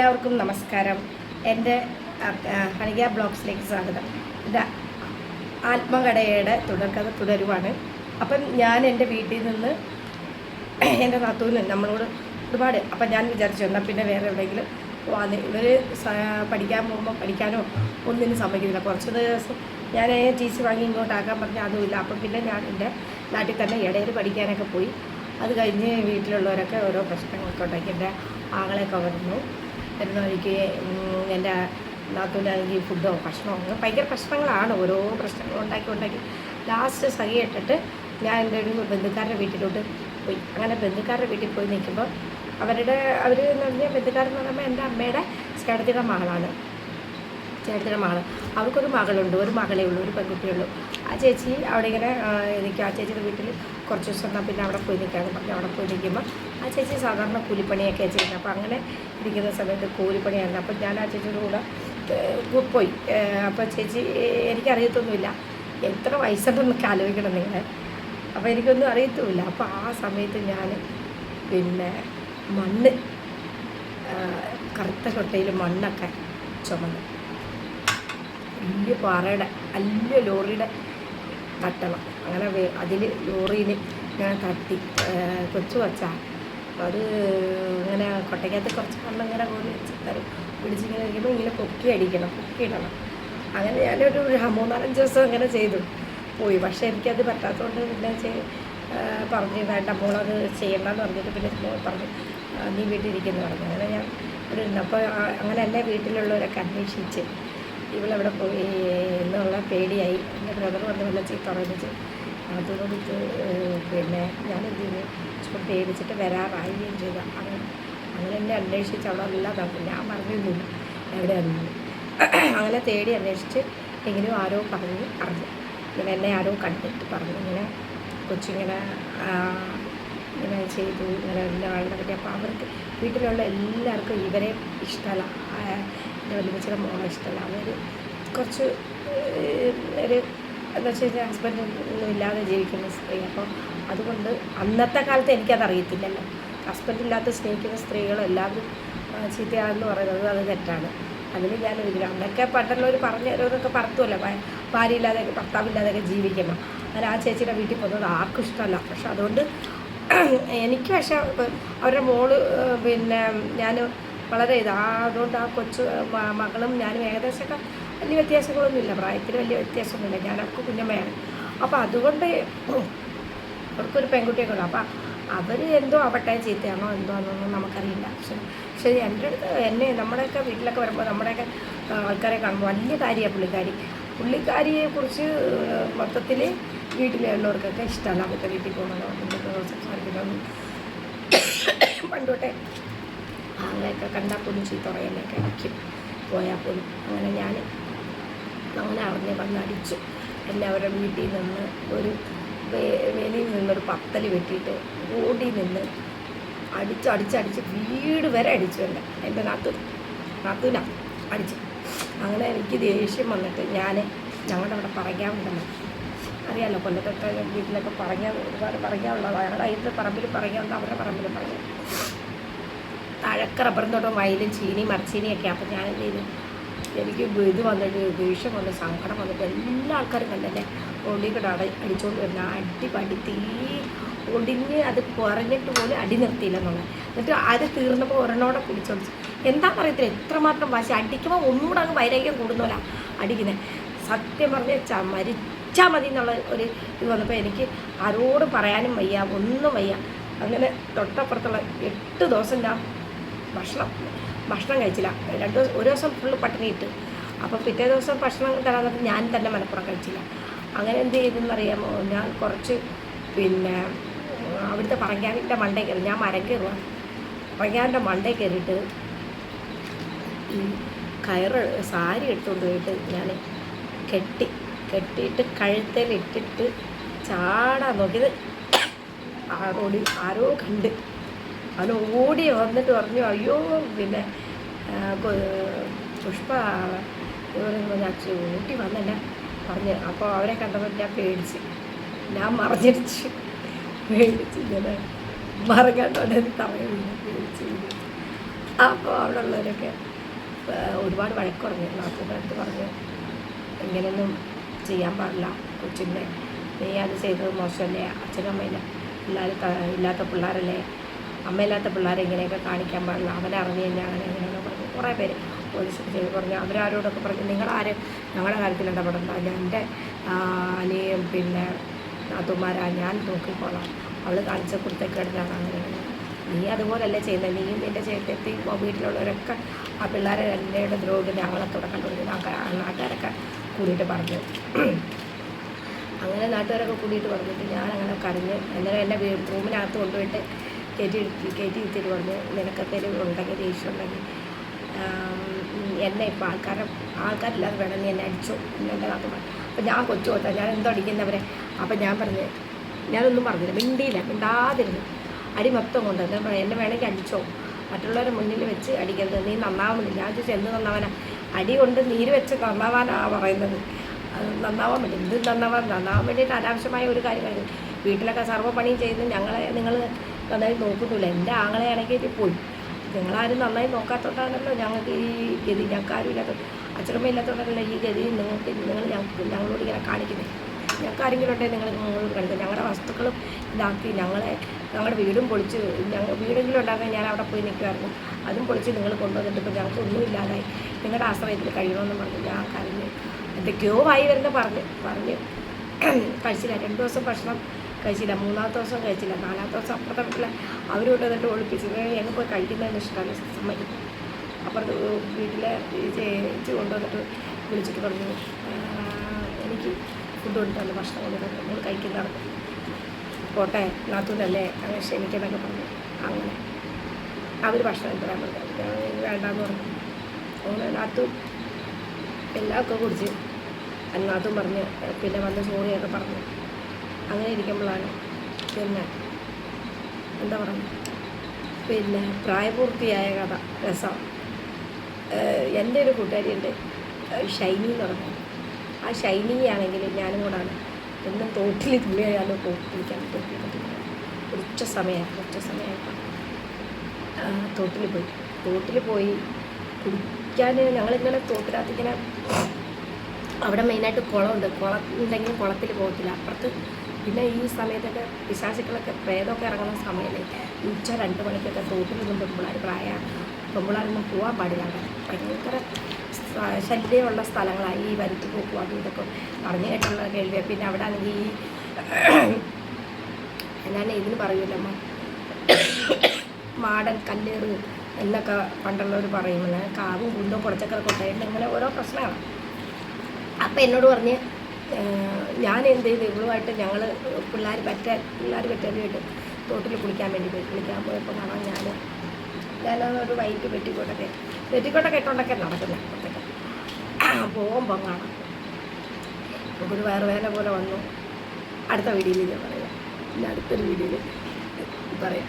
എല്ലാവർക്കും നമസ്കാരം. എന്റെ ഹണിക ബ്ലോഗ്സിലേക്ക് സ്വാഗതം. ഇത് ആത്മകടയുടെ തുടർക്കഥ തുടരുവാണ്. അപ്പം ഞാൻ എന്റെ വീട്ടിൽ നിന്ന് എന്റെ നാത്തൂന് നമ്മളോട് ഒരുപാട് അപ്പം ഞാൻ വിചാരിച്ചു എന്നാൽ പിന്നെ വേറെ എവിടെയെങ്കിലും വന്ന് ഇവർ പഠിക്കാൻ പോകുമ്പോൾ പഠിക്കാനോ ഒന്നിനും സമ്മതിക്കുന്നില്ല. കുറച്ച് ദിവസം ഞാൻ ടി സി വാങ്ങി ഇങ്ങോട്ടാക്കാൻ പറഞ്ഞാൽ അതുമില്ല. അപ്പം പിന്നെ ഞാൻ എന്റെ നാട്ടിൽ തന്നെ ഇടയിൽ പഠിക്കാനൊക്കെ പോയി. അത് കഴിഞ്ഞ് വീട്ടിലുള്ളവരൊക്കെ ഓരോ പ്രശ്നങ്ങളൊക്കെ ഉണ്ടാക്കി എന്റെ ആകളെ വരുന്നു വരുന്ന വഴിക്ക് എന്റെ നാത്തൂനാണെങ്കിൽ ഫുഡോ ഭക്ഷണമോ അങ്ങനെ ഭയങ്കര പ്രശ്നങ്ങളാണ്. ഓരോ പ്രശ്നങ്ങൾ ഉണ്ടാക്കി ഉണ്ടാക്കി. ലാസ്റ്റ് സഹിയിട്ടിട്ട് ഞാൻ എന്റെ ഒരു ബന്ധുക്കാരുടെ വീട്ടിലോട്ട് പോയി. അങ്ങനെ ബന്ധുക്കാരുടെ വീട്ടിൽ പോയി നിൽക്കുമ്പോൾ അവരുടെ അവർ എന്ന് പറഞ്ഞാൽ ബന്ധുക്കാരെന്ന് പറയുമ്പോൾ എന്റെ അമ്മയുടെ ചേട്ടത്തിയുടെ മകളാണ്. ചേട്ടത്തിയുടെ മകൾ അവർക്കൊരു മകളുണ്ട്. ഒരു മകളേ ഉള്ളൂ. ഒരു പെൺകുട്ടിയേ ഉള്ളൂ. ആ ചേച്ചി അവിടെ ഇങ്ങനെ എനിക്ക് ആ ചേച്ചിയുടെ വീട്ടിൽ കുറച്ച് ദിവസം എന്നാൽ പിന്നെ അവിടെ പോയി നിൽക്കാമെന്ന് പറഞ്ഞ് അവിടെ പോയി നിൽക്കുമ്പോൾ ആ ചേച്ചി സാധാരണ കൂലിപ്പണിയൊക്കെ ചെയ്യുന്നത് അപ്പോൾ അങ്ങനെ ഇരിക്കുന്ന സമയത്ത് കൂലിപ്പണിയായിരുന്നു. അപ്പോൾ ഞാൻ ആ ചേച്ചിയുടെ കൂടെ പോയി. അപ്പോൾ ചേച്ചി എനിക്കറിയത്തൊന്നുമില്ല. എത്ര വയസ്സുണ്ടെന്നൊക്കെ ആലോചിക്കണം നിങ്ങൾ അപ്പോൾ എനിക്കൊന്നും അറിയത്തുമില്ല. അപ്പോൾ ആ സമയത്ത് ഞാൻ പിന്നെ മണ്ണ് കറുത്ത കൊട്ടയിൽ മണ്ണൊക്കെ ചുമന്നു. വലിയ പാറയുടെ വലിയ ലോറിയുടെ തട്ടണം അങ്ങനെ അതിൽ ലോറിയിൽ ഞാൻ തട്ടി കൊച്ചു വച്ച അത് ഇങ്ങനെ കൊട്ടയ്ക്കകത്ത് കുറച്ച് വെള്ളം ഇങ്ങനെ കോരി തരും. പിടിച്ചിങ്ങനെ ഇരിക്കുമ്പോൾ ഇങ്ങനെ പൊക്കി അടിക്കണം പൊക്കി ഇടണം. അങ്ങനെ ഞാനൊരു മൂന്നാലഞ്ച് ദിവസം അങ്ങനെ ചെയ്തു. പോയി. പക്ഷേ എനിക്കത് പറ്റാത്തതുകൊണ്ട് പിന്നെ ചെയ് പറഞ്ഞു വേണ്ട മോളത് ചെയ്യണ്ടെന്ന് പറഞ്ഞിട്ട് പിന്നെ പറഞ്ഞു നീ വീട്ടിലിരിക്കുന്നു പറഞ്ഞു. അങ്ങനെ ഞാൻ ഇവിടെ ഇരുന്നു അപ്പോൾ അങ്ങനെ എന്റെ വീട്ടിലുള്ളവരൊക്കെ അന്വേഷിച്ച് ഇവളെവിടെ പോയി. എന്നുള്ള പേടിയായി. എന്റെ ബ്രദർ വന്ന് വല്ല ചീത്ത അതുകൊണ്ട് പിന്നെ ഞാനെന്ത് എന്ത് ഇച്ചിരി പേടിച്ചിട്ട് വരാറാവുകയും ചെയ്തു. അങ്ങനെ അങ്ങനെ എന്നെ അന്വേഷിച്ച് അവിടെ എല്ലാം നടന്നു. ഞാൻ പറഞ്ഞിരുന്നില്ല അറിഞ്ഞു അങ്ങനെ തേടി അന്വേഷിച്ച് എങ്ങനെയോ ആരോ പറഞ്ഞു അറിഞ്ഞു. ഇങ്ങനെ എന്നെ ആരോ കണ്ടിട്ട് പറഞ്ഞു. ഇങ്ങനെ കൊച്ചിങ്ങനെ ഇങ്ങനെ ചെയ്തു. ഇങ്ങനെ എല്ലാ ആളുടെ പറ്റി. അപ്പോൾ അവർക്ക് വീട്ടിലുള്ള എല്ലാവർക്കും ഇവരെ ഇഷ്ടമല്ല. എന്റെ വലിയ ചില മോളെ ഇഷ്ടമല്ല. അവർ കുറച്ച് ഒരു എന്താ വെച്ച് കഴിഞ്ഞാൽ ഹസ്ബൻഡ് ഒന്നും ഇല്ലാതെ ജീവിക്കുന്ന സ്ത്രീ. അപ്പോൾ അതുകൊണ്ട് അന്നത്തെ കാലത്ത് എനിക്കത് അറിയത്തില്ലല്ലോ. ഹസ്ബൻഡ് ഇല്ലാത്ത സ്നേഹിക്കുന്ന സ്ത്രീകൾ എല്ലാവരും ചീത്തയാണെന്ന് പറയുന്നത് അത് തെറ്റാണ്. അതിന് ഞാൻ ഒരു അന്നൊക്കെ പണ്ടുള്ളവർ പറഞ്ഞു തരുമെന്നൊക്കെ പറത്തുമല്ലോ ഭാര്യ ഇല്ലാതെയൊക്കെ ഭർത്താവില്ലാതെയൊക്കെ ജീവിക്കണം അങ്ങനെ ആ ചേച്ചിയുടെ വീട്ടിൽ പോകുന്നത് ആർക്കും ഇഷ്ടമല്ല. പക്ഷെ അതുകൊണ്ട് എനിക്ക് പക്ഷെ അവരുടെ മോൾ പിന്നെ ഞാൻ വളരെ ഇത് അതുകൊണ്ട് ആ കൊച്ചു മകളും ഞാനും ഏകദേശമൊക്കെ വലിയ വ്യത്യാസങ്ങളൊന്നുമില്ല. പ്രായത്തിൽ വലിയ വ്യത്യാസമൊന്നുമില്ല. ഞാൻ അവർക്ക് കുഞ്ഞമ്മയാണ്. അപ്പോൾ അതുകൊണ്ട് അവർക്കൊരു പെൺകുട്ടിയൊക്കെ ഉണ്ട് അപ്പം അവർ എന്തോ ആവട്ടെ ചീത്തയാണോ എന്തോ എന്നൊന്നും നമുക്കറിയില്ല. പക്ഷെ പക്ഷേ എന്റെ അടുത്ത് എന്നെ നമ്മുടെയൊക്കെ വീട്ടിലൊക്കെ വരുമ്പോൾ നമ്മുടെയൊക്കെ ആൾക്കാരെ കാണുമ്പോൾ വലിയ കാര്യമാണ് പുള്ളിക്കാരി. പുള്ളിക്കാരിയെ കുറിച്ച് മൊത്തത്തിൽ വീട്ടിലുള്ളവർക്കൊക്കെ ഇഷ്ടമല്ല അവരുടെ വീട്ടിൽ പോകുന്നതോ എന്തൊക്കെ സംസാരിക്കുന്നതൊന്നും പണ്ടോട്ടെ ആളെയൊക്കെ കണ്ടാൽ പോലും ചീത്ത പറയാനൊക്കെ വയ്ക്കും പോയാൽ പോലും. അങ്ങനെ ഞാൻ അങ്ങനെ അറിഞ്ഞ് വന്ന് അടിച്ചു. എന്നെ അവരുടെ വീട്ടിൽ നിന്ന് ഒരു വെളിയിൽ നിന്നൊരു പത്തൽ വെട്ടിയിട്ട് ഓടി നിന്ന് അടിച്ച് അടിച്ചടിച്ച് വീട് വരെ അടിച്ചു എന്നെ. എന്റെ നാത്തു നാത്തൂന അടിച്ചു. അങ്ങനെ എനിക്ക് ദേഷ്യം വന്നിട്ട് ഞാൻ ഞങ്ങളുടെ അവിടെ പറയാറുണ്ടല്ലോ അറിയാമല്ലോ കൊല്ലത്തൊക്കെ വീട്ടിലൊക്കെ പറയാൻ ഒരുപാട് പറയാനുള്ളതാണ് ഞങ്ങളുടെ അതിന്റെ പറമ്പിൽ പറയാനുണ്ട് അവരുടെ പറമ്പിൽ പറയാം. താഴൊക്കെ റബ്ബറും തോട്ടം വയലും ചീനി മരച്ചീനിയൊക്കെ അപ്പം ഞാൻ ചെയ്തു എനിക്ക് ഇത് വന്നിട്ട് ദേഷ്യം വന്ന് സങ്കടം വന്നിട്ട് എല്ലാ ആൾക്കാരും കണ്ടെന്നെ ഒളികൂടെ അട അടിച്ചുകൊണ്ട് വരുന്ന അടി പടി തീ ഒടിഞ്ഞ് അത് കുറഞ്ഞിട്ട് പോലും അടി നിർത്തിയില്ല എന്നുള്ളത് എന്നിട്ട് അത് തീർന്നപ്പോൾ ഒരെണ്ണോടെ പിടിച്ചോടിച്ചു എന്താ പറയത്തില്ല എത്രമാത്രം വാശി. അടിക്കുമ്പോൾ ഒന്നുകൂടെ അങ്ങ് വൈരാഗ്യം കൂടുന്നില്ല അടിക്കുന്നത് സത്യം പറഞ്ഞ ച മരിച്ചാൽ മതി എന്നുള്ള ഒരു ഇത് വന്നപ്പോൾ എനിക്ക് ആരോട് പറയാനും വയ്യ ഒന്നും വയ്യ. അങ്ങനെ തൊട്ടപ്പുറത്തുള്ള എട്ട് ദിവസം ഞാൻ ഭക്ഷണം ഭക്ഷണം കഴിച്ചില്ല. രണ്ട് ദിവസം ഒരു ദിവസം ഫുള്ള് പട്ടിണി ഇട്ട്. അപ്പോൾ പിറ്റേ ദിവസം ഭക്ഷണം തരാൻ ഞാൻ തന്നെ മലപ്പുറം കഴിച്ചില്ല. അങ്ങനെ എന്ത് ചെയ്തെന്ന് അറിയാമോ? ഞാൻ കുറച്ച് പിന്നെ അവിടുത്തെ പറങ്കാവിന്റെ മണ്ടേ കയറി ഞാൻ മരം കയറുവാണ് പറങ്കാവിന്റെ മണ്ടേ കയറിയിട്ട് കയറ് സാരി എടുത്തുകൊണ്ട് പോയിട്ട് ഞാൻ കെട്ടി കെട്ടിയിട്ട് കഴുത്തേലിട്ടിട്ട് ചാടാൻ നോക്കിയത്. ആ റോഡിൽ ആരോ കണ്ട്. അവൻ ഓടി വന്നിട്ട് പറഞ്ഞു അയ്യോ പിന്നെ പുഷ്പ അച്ഛൻ ഊട്ടി വന്നല്ല പറഞ്ഞു. അപ്പോൾ അവരെ കണ്ടപ്പോൾ ഞാൻ പേടിച്ച്. ഞാൻ മറിഞ്ഞടിച്ച് പേടിച്ച് ഇങ്ങനെ മറങ്ങാണ്ടോടെ തറയില്ല പേടിച്ച് അപ്പോൾ അവിടെ ഉള്ളവരൊക്കെ ഒരുപാട് വഴക്ക് പറഞ്ഞു. പറഞ്ഞു ഇങ്ങനെയൊന്നും ചെയ്യാൻ പാടില്ല കൊച്ചിന്റെ നീ അത് ചെയ്തത് മോശമല്ലേ? അച്ഛനും അമ്മയില്ല എല്ലാവരും ഇല്ലാത്ത പിള്ളേരല്ലേ? അമ്മയില്ലാത്ത പിള്ളേരെ ഇങ്ങനെയൊക്കെ കാണിക്കാൻ പാടില്ല. അവനെ അറിഞ്ഞു കഴിഞ്ഞാൽ അങ്ങനെ ഇങ്ങനെയൊക്കെ പറഞ്ഞു കുറേ പേര് പോലീസ് ചെയ്ത് പറഞ്ഞു. അവരാരോടൊക്കെ പറഞ്ഞു നിങ്ങളാരും ഞങ്ങളുടെ കാര്യത്തിൽ ഇടപെടണ്ട എന്റെ അനിയും പിന്നെ നാത്തുമാരാ ഞാൻ നോക്കിക്കോളാം. അവൾ കാണിച്ച കുടുത്തക്കേടിനാണ് അങ്ങനെ. നീ അതുപോലല്ലേ ചെയ്യുന്നത് നീയും നിന്റെ ചേട്ടത്തി വീട്ടിലുള്ളവരൊക്കെ ആ പിള്ളേരെ എല്ലാവരുടെ ദ്രോഹി ഞങ്ങളൊക്കെ ഇവിടെ കണ്ടുപിടിക്കുന്നു നാട്ടുകാരൊക്കെ കൂടിയിട്ട് പറഞ്ഞു. അങ്ങനെ നാട്ടുകാരൊക്കെ കൂടിയിട്ട് പറഞ്ഞിട്ട് ഞാൻ അങ്ങനെ കരഞ്ഞ് അന്നേരം എന്റെ റൂമിനകത്ത് കൊണ്ടുപോയിട്ട് കയറ്റി കയറ്റി പറഞ്ഞു നിനക്കത്തേലും ഉണ്ടെങ്കിൽ ദേഷ്യം ഉണ്ടെങ്കിൽ എന്നെ ഇപ്പോൾ ആൾക്കാരെ ആൾക്കാരില്ലാതെ വേണം നീ എന്നെ അടിച്ചു. എന്റെ നാട്ടിൽ പറഞ്ഞു. അപ്പോൾ ഞാൻ കൊച്ചു കൊത്താ ഞാൻ എന്തോ അടിക്കുന്നവരെ അപ്പം ഞാൻ പറഞ്ഞു ഞാനൊന്നും പറഞ്ഞില്ല. മിണ്ടിയില്ല. മിണ്ടാതിരുന്നു. അടി മൊത്തം കൊണ്ട് ഞാൻ പറഞ്ഞു എന്നെ വേണമെങ്കിൽ അടിച്ചോ. മറ്റുള്ളവരെ മുന്നിൽ വെച്ച് അടിക്കരുത്. നീ നന്നാവുന്നില്ല. ഞാൻ ചോദിച്ചു എന്ത് നന്നാവാനാ? അടി കൊണ്ട് നീര് വെച്ച് നന്നാവാനാ പറയുന്നത്. നന്നാവാൻ പറ്റും ഇത് നന്നാവാൻ? നന്നാവാൻ വേണ്ടിയിട്ട് അനാവശ്യമായ ഒരു കാര്യമായിരുന്നു. വീട്ടിലൊക്കെ സർവ പണിയും ചെയ്യുന്ന ഞങ്ങളെ നിങ്ങൾ നന്നായി നോക്കുന്നില്ല. എന്റെ ആങ്ങളെയാണെങ്കിൽ പോയി. നിങ്ങളാരും നന്നായി നോക്കാത്തോണ്ടാണല്ലോ ഞങ്ങൾക്ക് ഈ ഗതി. ഞങ്ങൾക്കാരും ഇല്ലാത്ത അച്ഛനമ്മ ഇല്ലാത്തോണ്ടല്ലോ ഈ ഗതി നിങ്ങൾക്ക് നിങ്ങൾ ഞങ്ങൾക്ക് ഞങ്ങളോട് ഇങ്ങനെ കാണിക്കുന്നത്. ഞങ്ങൾക്ക് ആരെങ്കിലും ഉണ്ടെങ്കിൽ നിങ്ങൾ നിങ്ങളോട് കാണിക്കുക ഞങ്ങളുടെ വസ്തുക്കളും ഇതാക്കി ഞങ്ങളെ ഞങ്ങളുടെ വീടും പൊളിച്ച് ഞങ്ങൾ വീടെങ്കിലും ഉണ്ടാക്കാൻ ഞാൻ അവിടെ പോയി നിൽക്കുമായിരുന്നു അതും പൊളിച്ച് നിങ്ങൾ കൊണ്ടുവന്നിട്ട് ഇപ്പോൾ ഞങ്ങൾക്ക് ഒന്നും ഇല്ലാതായി. നിങ്ങളുടെ ആശ്രയത്തിൽ കഴിയണമെന്ന് പറഞ്ഞു ഞാൻ കരഞ്ഞ് എന്തൊക്കെയോ വായി വരുന്ന പറഞ്ഞ് പറഞ്ഞ് കഴിച്ചില്ല. രണ്ട് ദിവസം ഭക്ഷണം കഴിച്ചില്ല. മൂന്നാമത്തെ ദിവസം കഴിച്ചില്ല. നാലാമത്തെ ദിവസം അപ്പുറത്തെ വീട്ടിൽ അവരോട് എന്നിട്ട് ഒളിപ്പിച്ച് ഞങ്ങൾ പോയി കഴിക്കുന്നതിന് ഇഷ്ടമല്ല സമ്മതി അപ്പുറത്ത് വീട്ടിലെ ചേച്ചി കൊണ്ടുവന്നിട്ട് വിളിച്ചിട്ട് പറഞ്ഞു "ആ, എനിക്ക് ഫുഡ് കൊണ്ടുതന്നു ഭക്ഷണം കൊണ്ടുതന്നു നമ്മൾ കഴിക്കുന്നതാണ്. പോട്ടെ നാത്തൂനല്ലേ അങ്ങനെ ക്ഷമിക്കുന്നൊക്കെ പറഞ്ഞു. അങ്ങനെ അവർ ഭക്ഷണം എടുത്തരാൻ പറഞ്ഞു. വേണ്ടാന്ന് പറഞ്ഞു. അങ്ങനെ നാത്തു എല്ലാമൊക്കെ കുടിച്ച്. അന്നാത്തും പറഞ്ഞ് പിന്നെ വന്ന് സോറിയൊക്കെ പറഞ്ഞു. അങ്ങനെ ഇരിക്കുമ്പോഴാണ്. പിന്നെ എന്താ പറയുക? പിന്നെ പ്രായപൂർത്തിയായ കഥ രസം. എന്റെ ഒരു കൂട്ടുകാരിയുണ്ട് ഷൈനി എന്ന് പറഞ്ഞു. ആ ഷൈനി ആണെങ്കിൽ ഞാനും കൂടാണ്. എന്നും തോട്ടിൽ തുള്ളിയാലോ തോട്ടിലിരിക്കാൻ തോട്ടിൽ ഉച്ച സമയം ഉച്ച സമയമായപ്പോൾ തോട്ടിൽ പോയി. തോട്ടിൽ പോയി കുളിക്കാൻ ഞങ്ങളിങ്ങനെ തോട്ടിനകത്ത് ഇങ്ങനെ അവിടെ മെയിനായിട്ട് കുളമുണ്ട്. കുളം ഉണ്ടെങ്കിൽ കുളത്തിൽ പോകത്തില്ല. അപ്പുറത്ത് പിന്നെ ഈ സമയത്തൊക്കെ പിശാചുക്കളൊക്കെ പ്രേതമൊക്കെ ഇറങ്ങുന്ന സമയമല്ലേ ഉച്ച രണ്ട് മണിക്കൊക്കെ തോട്ടിലൊന്നും പെമ്പിളാർ പ്രായ പെമ്പിളാരൊന്നും പോകാൻ പാടില്ല. ഭയങ്കര ശല്യമുള്ള സ്ഥലങ്ങളാണ് ഈ വരുത്തി പോക്കും അതും ഇതൊക്കെ. പറഞ്ഞു കേട്ടുള്ള കേൾവിയാണ് പിന്നെ അവിടെ ആണെങ്കിൽ ഈ ഞാൻ ഇതിന് പറയൂലമ്മ മാടൻ കല്ലേറ് എന്നൊക്കെ പണ്ടുള്ളവർ പറയുമ്പോൾ കാവും കുണ്ടും കുടച്ചക്കറൊക്കെ കൊട്ടയിട്ട് ഇങ്ങനെ ഓരോ പ്രശ്നങ്ങളാണ് അപ്പം എന്നോട് പറഞ്ഞ് ഞാൻ എന്ത് ചെയ്തു ഇവളുമായിട്ട് ഞങ്ങൾ പിള്ളേർ പറ്റാൻ പിള്ളേർ പറ്റാനായിട്ട് തോട്ടിൽ കുളിക്കാൻ വേണ്ടി പോയി. കുളിക്കാൻ പോയപ്പോൾ കാണാൻ ഞാൻ ഞാനതൊരു വൈകിട്ട് പെറ്റിക്കോട്ടൊക്കെ പെറ്റിക്കോട്ടൊക്കെ ഇട്ടുകൊണ്ടൊക്കെ നടക്കുന്നത് അപ്പോഴത്തേക്ക് പോകുമ്പം കാണാം. നമുക്കൊരു വയറുവേദന പോലെ വന്നു. അടുത്ത വീഡിയോയിൽ ഞാൻ പറയാം. പിന്നെ അടുത്തൊരു വീഡിയോയിൽ പറയാം.